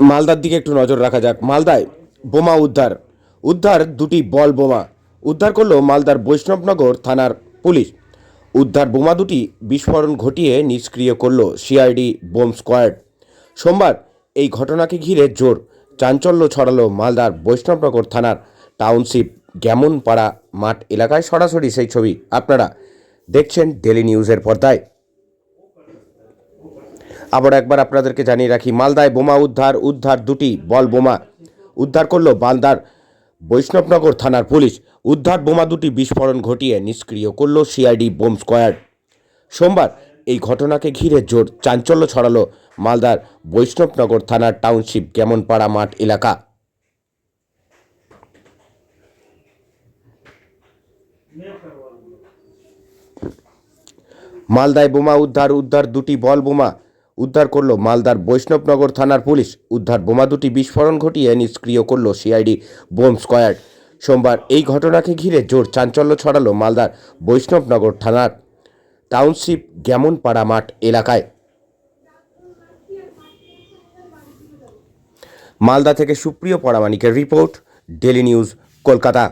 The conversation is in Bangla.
মালদার দিকে একটু নজর রাখা যাক। মালদায় বোমা উদ্ধার। উদ্ধার দুটি বল বোমা। উদ্ধার করল মালদার বৈষ্ণবনগর থানার পুলিশ। উদ্ধার বোমা দুটি বিস্ফোরণ ঘটিয়ে নিষ্ক্রিয় করল সিআইডি বোম স্কোয়াড। সোমবার এই ঘটনাকে ঘিরে জোর চাঞ্চল্য ছড়ালো মালদার বৈষ্ণবনগর থানার টাউনশিপ গ্যামনপাড়া মাঠ এলাকায় সরাসরি সেই ছবি। আপনারা দেখছেন ডেলি নিউজের পর্দায়। আবার একবার আপনাদেরকে জানিয়ে রাখি, মালদায় বোমা উদ্ধার উদ্ধার দুটি বল বোমা উদ্ধার করল মালদার বৈষ্ণবনগর থানার পুলিশ। উদ্ধার বোমা দুটি বিস্ফোরণ ঘটিয়ে নিষ্ক্রিয় করল সিআইডি বোম স্কোয়াড। সোমবার এই ঘটনাকে ঘিরে জোর চাঞ্চল্য ছড়ালো মালদার বৈষ্ণবনগর থানার টাউনশিপ কেমনপাড়া মাঠ এলাকা। মালদায় বোমা উদ্ধার উদ্ধার দুটি বল বোমা উদ্ধার করল মালদার বৈষ্ণবনগর থানার পুলিশ। উদ্ধার বোমা দুটি বিস্ফোরণ ঘটিয়ে নিষ্ক্রিয় করল সিআইডি বোম স্কোয়াড। সোমবার এই ঘটনাকে ঘিরে জোর চাঞ্চল্য ছড়ালো মালদার বৈষ্ণবনগর থানার টাউনশিপ গ্যামনপাড়া মাঠ এলাকায়। মালদা থেকে সুপ্রিয় পরামানিকের রিপোর্ট ডেলি নিউজ, কলকাতা।